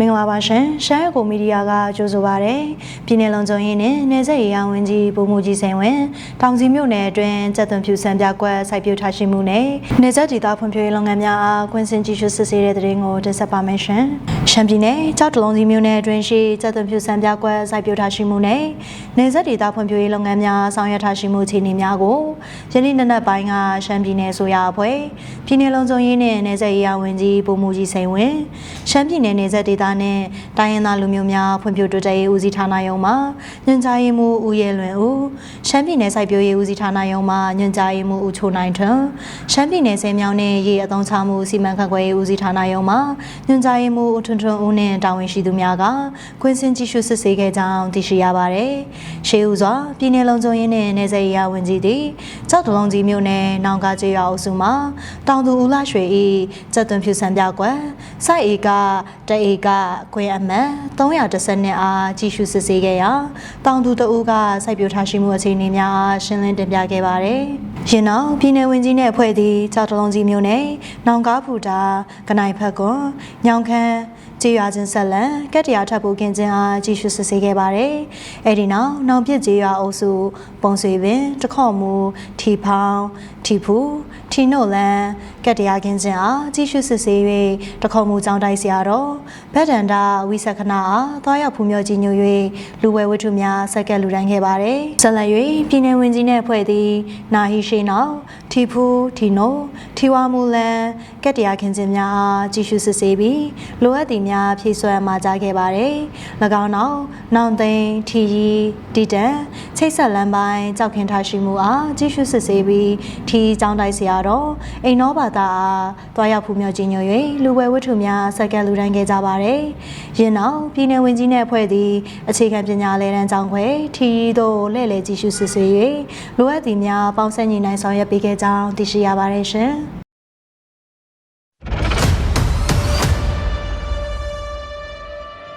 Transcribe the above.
မင်္ဂလာပါရှင်ရှမ်းအကိုမီဒီယာကကြိုဆိုပါရယ်ပြည်내လုံခြုံရေးနဲ့နေဆက်ရေးအောင်ဝင်ကြီးပုံမှုကြီးစိန်ဝင်တောင်စီမြို့နယ်အတွင်းကျက်သွန်ဖြူစံပြကွက်စိုက်ပျိုးထားရှိမှုနဲ့နေဆက်ဒေသဖွံ့ဖြိုးရေးလုပ်ငန်းများအားကွင်းစင်ကြီးရှုစစ်ဆေးတဲ့တဲ့ရင်ကိုတင်ဆက်ပါမယ်ရှင်ရှမ်းပြည်နယ်ကြောက်တလုံးစီမြို့နယ်အတွင်းရှိကျက်သွန်ဖြူစံပြကွက်စိုက်ပျိုးထားရှိမှုနဲ့နေဆက်ဒေသဖွံ့ဖြိုးရေးလုပ်ငန်းများဆောင်ရွက်ထားရှိမှုအခြေအနေများကိုယနေ့နက်နက်ပိုင်းကရှမ်းပြည်နယ်ဆိုရအဖွဲ့ပြည်내လုံခြုံရေးနဲ့နေဆက်ရေးအောင်ဝင်ကြီးပုံမှုကြီးစိန်ဝင်ရှမ်းပြည်နယ်နေဆက်ဒေသနဲ့တိုင်းရင်းသားလူမျိုးများဖွံ့ဖြိုးတိုးတက်ရေးဦးစီးဌာနရုံးမှညွှန်ကြားရေးမှူးဦးရဲလွင်ဦးရှမ်းပြည်နယ်စိုက်ပျိုးရေးဦးစီးဌာနရုံးမှညွှန်ကြားရေးမှူးဦးချိုနိုင်ထွန်းရှမ်းပြည်နယ်စေမြောင်းနဲ့ရေအသုံးချမှုစီမံခန့်ခွဲရေးဦးစီးဌာနရုံးမှညွှန်ကြားရေးမှူးဦးထွန်းထွန်းဦးနဲ့တာဝန်ရှိသူများကခွင့်စင်ကြည့်ရှုစစ်ဆေးခဲ့ကြောင်းသိရှိရပါတယ်။ရှေးဦးစွာပြည်내လုံခြုံရေးနဲ့နေဆက်ရေးရဝန်ကြီးသည်ကြောက်တလုံးကြီးမြို့နယ်နောင်ကားကျေးရွာအုပ်စုမှတောင်သူဦးလာရွှေ၏စက်သွန်ဖြူစံပြကွယ်စိုက်ဧကတဧကခွင့်အမှတ်310နှစ်အားကြီးရှုစစ်ဆေးခဲ့ရာတောင်သူတဦးကစိုက်ပျိုးထားရှိမှုအခြေအနေများအားရှင်းလင်းတင်ပြခဲ့ပါတယ်။ယင်းနောက်ပြည်내ဝင်ကြီးနဲ့အဖွဲ့သည်ကြောက်တလုံးကြီးမြို့နယ်နောင်ကားဖူတာကနိုင်ဖက်ကွန်ညောင်ခမ်းကြေးရွာချင်းဆက်လန်ကက်တရာထပ်ဖို့ကင်းချင်းအားကြည့်ရှုစစ်ဆေးခဲ့ပါတယ်။အဲဒီနောက်နောင်ပြစ်ကြေးရွာအုပ်စုပုံဆွေပင်တခေါမူထီဖောင်း ထီဖူထီနို့လန်ကက်တရာကင်းချင်းအားကြည့်ရှုစစ်ဆေး၍တခေါမူចောင်းတိုက်ဆရာတော်ဗဒ္ဒန္တာဝိသခဏအားသွားရောက်ဖူးမြော်ကြည်ညို၍လူဝဲဝတ္ထုများဆက်ကက်လူတိုင်းခဲ့ပါတယ်။ဆက်လက်၍ပြည်내ဝင်ကြီးနှင့်အဖွဲ့သည်နာဟီရှိနောက်ထီဖူထီနို့ထီဝါမူလန်ကက်တရာကင်းချင်းများအားကြည့်ရှုစစ်ဆေးပြီးလိုအပ်သည့်များဖြည့်ဆွဲမှာကြားခဲ့ပါတယ်။၎င်းနောက်နောင်သိန်းထီရီတီတန်ချိတ်ဆက်လမ်းပိုင်းကြောက်ခင်ထားရှိမှုအားကြည့်ရှုစစ်ဆေးပြီးထီចောင်းတိုက်ဆရာတော်အိမ်နောဘာသာအားတွားရောက်ဖူးမြော်ခြင်းညွှန်၍လူဝဲဝတ္ထုများဆက်ကက်လူတိုင်းခဲ့ကြပါတယ်။ယင်းနောက်ပြည်내ဝင်ကြီးနှင့်အဖွဲ့သည်အခြေခံပညာလဲတန်းကျောင်းခွဲထီရီတို့လှည့်လည်ကြည့်ရှုစစ်ဆေး၍လိုအပ်သည့်များပေါင်းစပ်ညီနိုင်ဆောင်ရွက်ပေးခဲ့ကြောင်းသိရှိရပါတယ်ရှင်။